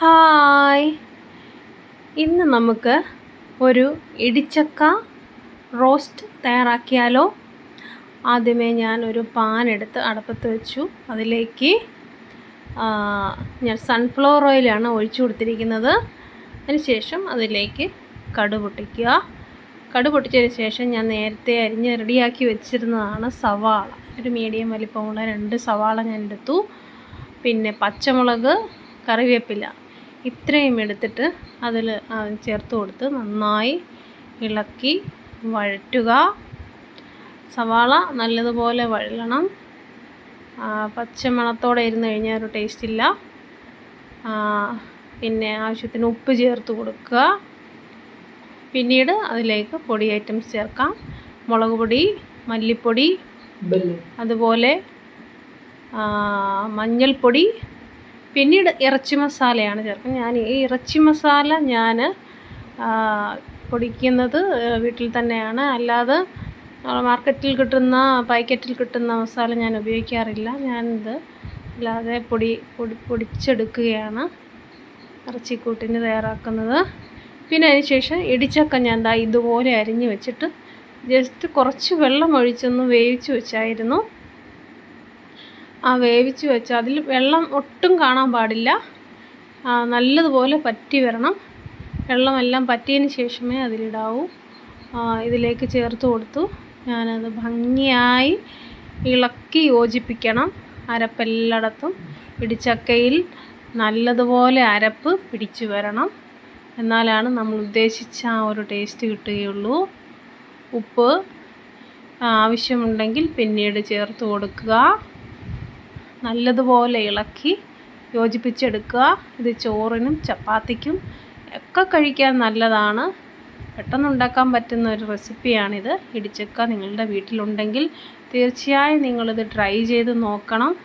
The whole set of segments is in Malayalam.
ഹായ്. ഇന്ന് നമുക്ക് ഒരു ഇടിച്ചക്ക റോസ്റ്റ് തയ്യാറാക്കിയാലോ? ആദ്യമേ ഞാൻ ഒരു പാൻ എടുത്ത് അടപ്പത്ത് വെച്ചു. അതിലേക്ക് ഞാൻ സൺഫ്ലവർ ഓയിലാണ് ഒഴിച്ചു കൊടുത്തിരിക്കുന്നത്. അതിനുശേഷം അതിലേക്ക് കടു പൊട്ടിക്കുക. കടു പൊട്ടിച്ചതിന് ശേഷം ഞാൻ നേരത്തെ അരിഞ്ഞ് റെഡിയാക്കി വെച്ചിരുന്നതാണ് സവാള. ഒരു മീഡിയം വലിപ്പമുള്ള രണ്ട് സവാള ഞാൻ എടുത്തു. പിന്നെ പച്ചമുളക് കറിവേപ്പില. ഇത്രയും എടുത്തിട്ട് അതിൽ ചേർത്ത് കൊടുത്ത് നന്നായി ഇളക്കി വഴറ്റുക. സവാള നല്ലതുപോലെ വഴലണം പച്ചമണത്തോടെ ഇരുന്ന് കഴിഞ്ഞാൽ ഒരു ടേസ്റ്റ് ഇല്ല. പിന്നെ ആവശ്യത്തിന് ഉപ്പ് ചേർത്ത് കൊടുക്കുക. പിന്നീട് അതിലേക്ക് പൊടി ഐറ്റംസ് ചേർക്കാം. മുളക് പൊടി മല്ലിപ്പൊടി അതുപോലെ മഞ്ഞൾപ്പൊടി പിന്നീട് ഇറച്ചി മസാലയാണ് ചേർക്കുന്നത്. ഞാൻ ഈ ഇറച്ചി മസാല ഞാൻ പൊടിക്കുന്നത് വീട്ടിൽ തന്നെയാണ്. അല്ലാതെ മാർക്കറ്റിൽ കിട്ടുന്ന പാക്കറ്റിൽ കിട്ടുന്ന മസാല ഞാൻ ഉപയോഗിക്കാറില്ല. ഞാനിത് അല്ലാതെ പൊടി പൊടി പൊടിച്ചെടുക്കുകയാണ്. ഇറച്ചിക്കൂട്ടിന് തയ്യാറാക്കുന്നത്. പിന്നെ അതിന് ശേഷം ഇടിച്ചക്ക ഞാൻ ദാ ഇതുപോലെ അരിഞ്ഞ് വെച്ചിട്ട് ജസ്റ്റ് കുറച്ച് വെള്ളം ഒഴിച്ചൊന്ന് വേവിച്ച് വെച്ചായിരുന്നു. ആ വേവിച്ച് വെച്ച് അതിൽ വെള്ളം ഒട്ടും കാണാൻ പാടില്ല. നല്ലതുപോലെ പറ്റി വരണം. വെള്ളമെല്ലാം പറ്റിയതിന് ശേഷമേ അതിലിടാവൂ. ഇതിലേക്ക് ചേർത്ത് കൊടുത്തു. ഞാനത് ഭംഗിയായി ഇളക്കി യോജിപ്പിക്കണം. അരപ്പെല്ലായിടത്തും ഇടിച്ചക്കയിൽ നല്ലതുപോലെ അരപ്പ് പിടിച്ചു വരണം. എന്നാലാണ് നമ്മൾ ഉദ്ദേശിച്ച ആ ഒരു ടേസ്റ്റ് കിട്ടുകയുള്ളൂ. ഉപ്പ് ആവശ്യമുണ്ടെങ്കിൽ പിന്നീട് ചേർത്ത് കൊടുക്കുക. നല്ലതുപോലെ ഇളക്കി യോജിപ്പിച്ചെടുക്കുക. ഇത് ചോറിനും ചപ്പാത്തിക്കും ഒക്കെ കഴിക്കാൻ നല്ലതാണ്. പെട്ടെന്ന് ഉണ്ടാക്കാൻ പറ്റുന്ന ഒരു റെസിപ്പിയാണിത്. ഇടിച്ചക്ക നിങ്ങളുടെ വീട്ടിലുണ്ടെങ്കിൽ തീർച്ചയായും നിങ്ങളിത് ട്രൈ ചെയ്ത് നോക്കണം.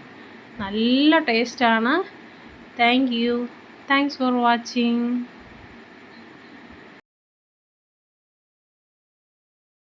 നല്ല ടേസ്റ്റാണ്. Thank you. Thanks for watching.